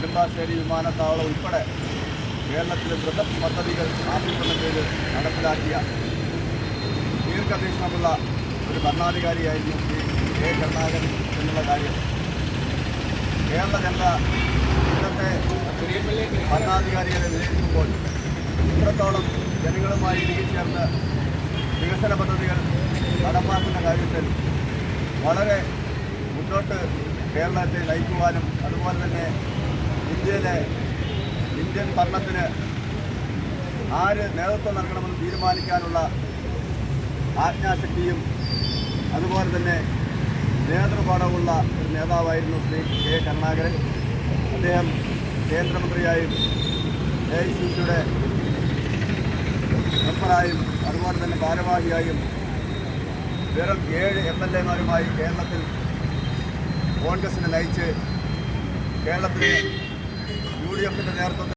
നെടുമ്പാശ്ശേരി വിമാനത്താവളം ഉൾപ്പെടെ കേരളത്തിലെ ബൃഹത് പദ്ധതികൾ ആസൂത്രണം ചെയ്ത് നടപ്പിലാക്കിയ ദീർഘവീക്ഷണമുള്ള ഒരു ഭരണാധികാരിയായിരുന്നു ശ്രീ കെ കരുണാകരൻ എന്നുള്ള കാര്യം. കേരള ജനത ഇന്നത്തെ ഭരണാധികാരികളെ വിലയിരുത്തുമ്പോൾ ഇത്രത്തോളം ജനങ്ങളുമായി ഇഴുകിച്ചേർന്ന് വികസന പദ്ധതികൾ നടപ്പാക്കുന്ന കാര്യത്തിൽ വളരെ മുന്നോട്ട് കേരളത്തെ നയിക്കുവാനും അതുപോലെ തന്നെ ഇന്ത്യയിലെ ഇന്ത്യൻ ഭരണത്തിന് ആര് നേതൃത്വം നൽകണമെന്ന് തീരുമാനിക്കാനുള്ള ആജ്ഞാശക്തിയും അതുപോലെ തന്നെ നേതൃപാഠമുള്ള ഒരു നേതാവായിരുന്നു ശ്രീ കെ കരുണാകരൻ. അദ്ദേഹം കേന്ദ്രമന്ത്രിയായും എ ഐ സി സിയുടെ മെമ്പറായും അതുപോലെ തന്നെ ഭാരവാഹിയായും വെറും ഏഴ് എം എൽ എമാരുമായി കേരളത്തിൽ കോൺഗ്രസിനെ നയിച്ച് കേരളത്തിലെ എഫിന്റെ നേതൃത്വത്തിൽ